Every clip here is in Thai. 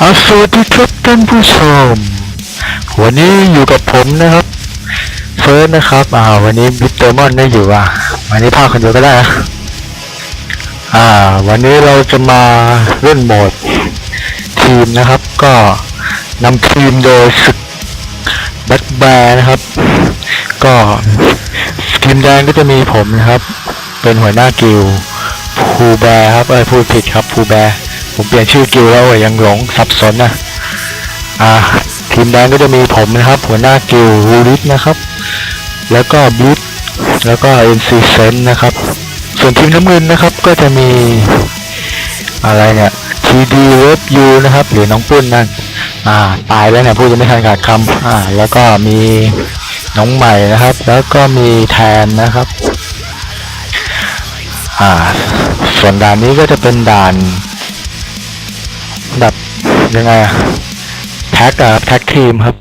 อาสวัสดีครับท่านผู้ชม วันนี้อยู่กับผมนะครับ เฟิร์สนะครับอ่าวันนี้บิ๊กเตอร์มอนไม่อยู่อะวันนี้พาคนเดียวก็ได้นะอ่า วันนี้เราจะมาเล่นโหมดทีมนะครับ ก็นำทีมโดยศึกแบ็คแบร์นะครับ ก็ทีมแดงก็จะมีผมนะครับ เป็นหัวหน้ากิลด์ภูแบร์ครับเอ้ยพูดผิดครับภูแบร์ ผมเปลี่ยนชื่อกิลแล้วยังหลงสับสนนะอ่าทีมแดงก็จะมีผมนะครับ หัวหน้ากิลด์วูริสนะครับ แล้วก็บลิทแล้วก็เอ็นซีเซนนะครับ ส่วนทีมน้ำเงินนะครับก็จะมีอะไรเนี่ยทีดีเวฟยูนะครับ หรือน้องปุ้นนั่นอ่าตายแล้วเนี่ยพูดจะไม่ทันขาดคำอ่า แล้วก็มีน้องใหม่นะครับ แล้วก็มีแทนนะครับอ่าส่วนด่านนี้ก็จะเป็นด่าน แบบยังไงอะแท็กอะแท็กทีมครับ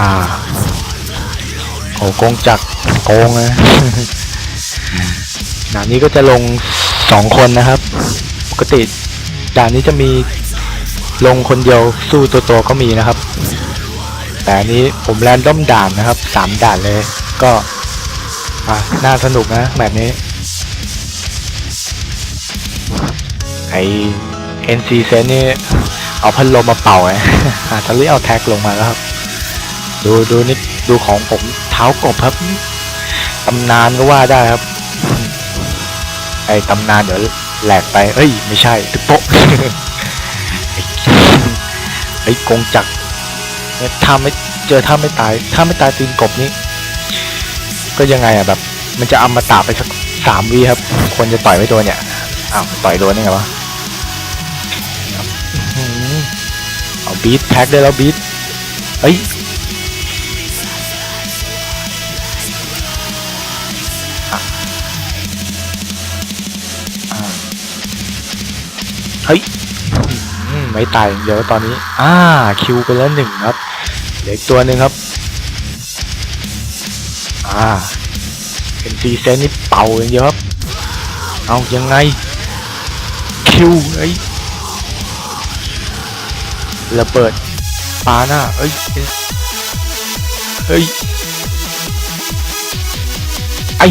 อ่าโอ้โกงจักรโกงนะด่านนี้ก็จะลงสองคนนะครับ ปกติด่านนี้จะมีลงคนเดียวสู้ตัวตัวๆก็มีนะครับ แต่นี้ผมแรนด้อมด่านนะครับสามด่านเลย ก็อ่าน่าสนุกนะแบบนี้ ไอ NC เซนนี่เอาพัดลมมาเป่าไงอาทะเลเอาแท็กลงมาแล้วครับ ดูดูนี่ดูของผมเท้ากบครับตำนานก็ว่าได้ครับ ไอตำนานเดี๋ยวแหลกไป เอ้ย ไม่ใช่ตึกโป๊ะไอกงจักรเนี่ยถ้าไม่เจอถ้าไม่ตาย ถ้าไม่ตายตีนกบนี่ก็ยังไงอะแบบ มันจะเอามาตาไปสักสามวีครับคนจะต่อยไม่โดนเนี่ยอ้าวต่อยโดนได้ไงวะ บีทแท็กได้แล้วบีทเอ้ยเฮ้ยไม่ตายอย่างเดี๋ยวตอนนี้ อ่า คิวไปแล้วหนึ่งครับเหลืออีกตัวหนึ่งครับ อ่าเป็นซีเซนนี่เป่าอย่างเดียวครับ เอายังไง คิวเอ้ ระเบิดปาหน้าเอ้ยเอ้ย ไอ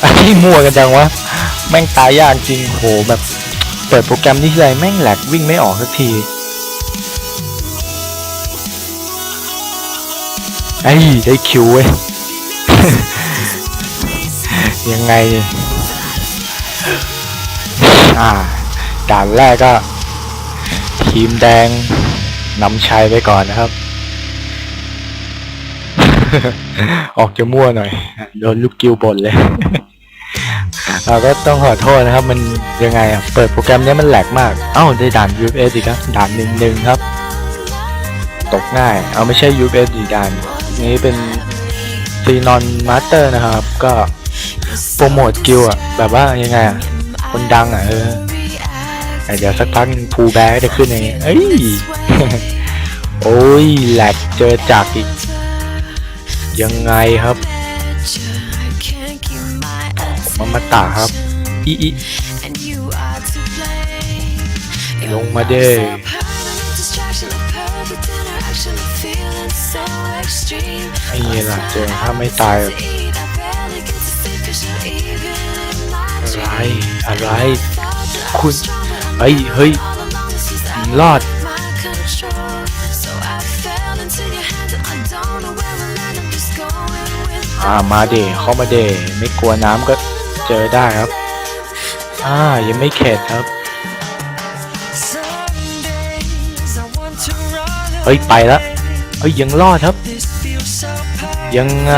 ไอ้มั่วกันจังวะ แม่งตายยากจริงโหแบบ เปิดโปรแกรมนี้ไรแม่งแหลกวิ่งไม่ออกสักที ไอ้ได้คิวเว้ย ยังไง อ่า ด่านแรกก็ ทีมแดงนำชัยไปก่อนนะครับ ออกจะมั่วหน่อยโดนลูกกิวบ่นเลย เราก็ต้องขอโทษนะครับ มันยังไงอะเปิดโปรแกรมเนี้ยมันแหลกมาก เอ้า ได้ด่าน UFS อีกครับ ด่านหนึ่งหนึ่งครับ ตกง่าย เอาไม่ใช่ UFS อีกด่าน นี้เป็น ซีนอนมาสเตอร์นะครับ ก็โปรโมทกิลอะแบบว่ายังไงอะคนดังอะเออแต่เดี๋ยวสักพักภูแบกจะขึ้นเองเอ้ย โอ้ยแหลกเจอจากอีก ยังไงครับมามาตาครับอีอีลงมาเด้ ไอ้เหี้ยล่ะเจอถ้าไม่ตายอะไรอะไร คุณเฮ้ยเฮ้ยรอดอ่ามาเดเข้ามาเดไม่กลัวน้ำก็เจอได้ครับ อ่ายังไม่เข็ดครับ เฮ้ย ไปแล้ว เฮ้ยยังรอดครับ ยังไง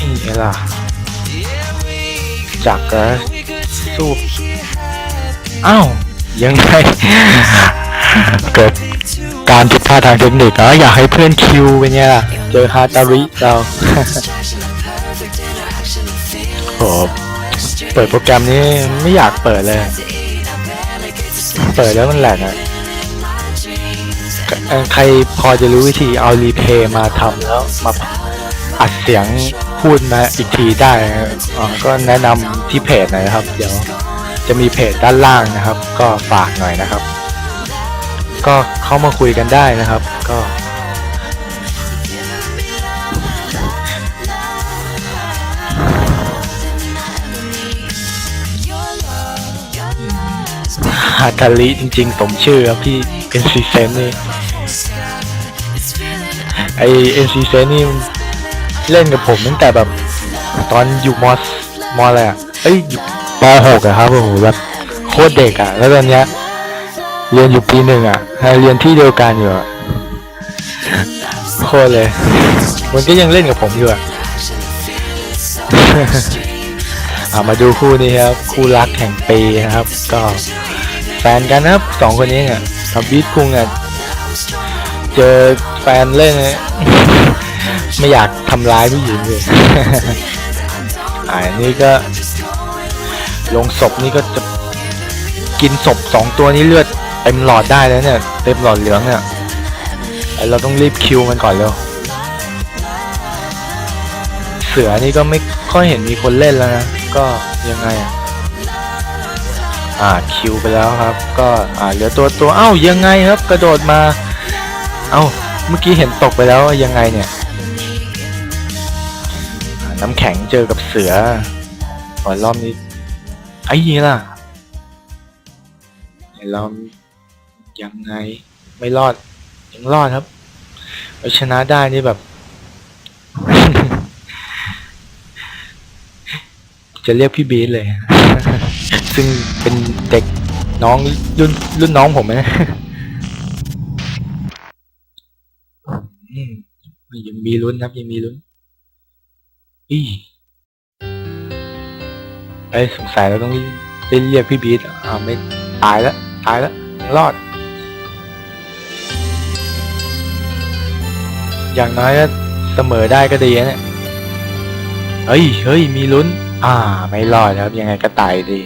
นี่ไงล่ะจักรสู้อ้าวยังไงเกิดการผิดพลาดทางเทคนิคอ๋ออยากให้เพื่อนคิวเป็นไงล่ะ เจอฮาตาริเราโหเปิดโปรแกรมนี้ไม่อยากเปิดเลย เปิดแล้วมันแหลกอะเอ่อ ใครพอจะรู้วิธีเอารีเพย์มาทำแล้วมาอัดเสียงพูดมาอีกทีได้ก็แนะนำที่เพจหน่อยนะครับ เดี๋ยวจะมีเพจด้านล่างนะครับ ก็ฝากหน่อยนะครับ ก็เข้ามาคุยกันได้นะครับ ก็ฮาตาลิจริงๆ สมชื่อครับพี่เอ็นซีเซนนี่ อเอ็นซีเซนี่เล่นกับผมตั้งแต่แบบตอนอยู่มอสมออะไรอะเอ้ยอยู่ปหกอะครับโอ้โหแบบโคตรเด็กอะแล้วตอนเนี้ยเรียนอยู่ปีหนึ่งอะเรียนที่เดียวกันอยู่อะโคตรเลย มันก็ยังเล่นกับผมอยู่อะอามาดูคู่นี้ครับ คู่รักแห่งปีนะครับ ก็แฟนกันนะครับสองคนนี้อะกับบีทคุงอะเจอ แฟนเล่นไม่อยากทำร้ายผู้หญิงเลยอ่าอันนี้ก็ ลงศพนี่ก็จะกินศพสองตัวนี้เลือดเต็มหลอดได้แล้วเนี่ย เต็มหลอดเหลืองเนี่ยเราต้องรีบคิวมันก่อนเร็วเสือนี่ก็ไม่ค่อยเห็นมีคนเล่นแล้วนะ ก็ยังไง อะอ่าคิวไปแล้วครับ ก็อ่าเหลือตัวตัวเอ้ายังไงครับ กระโดดมา เอ้า เมื่อกี้เห็นตกไปแล้วยังไงเนี่ย น้ำแข็งเจอกับเสือก่อนรอบนี้ไอ้ยี่ล่ะไอ้เรายังไงไม่รอด ยังรอดครับเอาชนะได้นี่แบบ จะเรียกพี่บีเลย ซึ่งเป็นเด็กน้องรุ่นรุ่นน้องผมนะ อืมยังมีลุ้นครับ ยังมีลุ้นอีไอ้ยสงสัยเราต้องได้เรียกพี่บีทอ่าวไม่ตายแล้วตายแล้วรอด อย่างน้อยก็เสมอได้ก็ดีนะเนี่ยเฮ้ยเฮ้ยมีลุ้น อ่า ไม่รอดครับยังไงก็ตายดี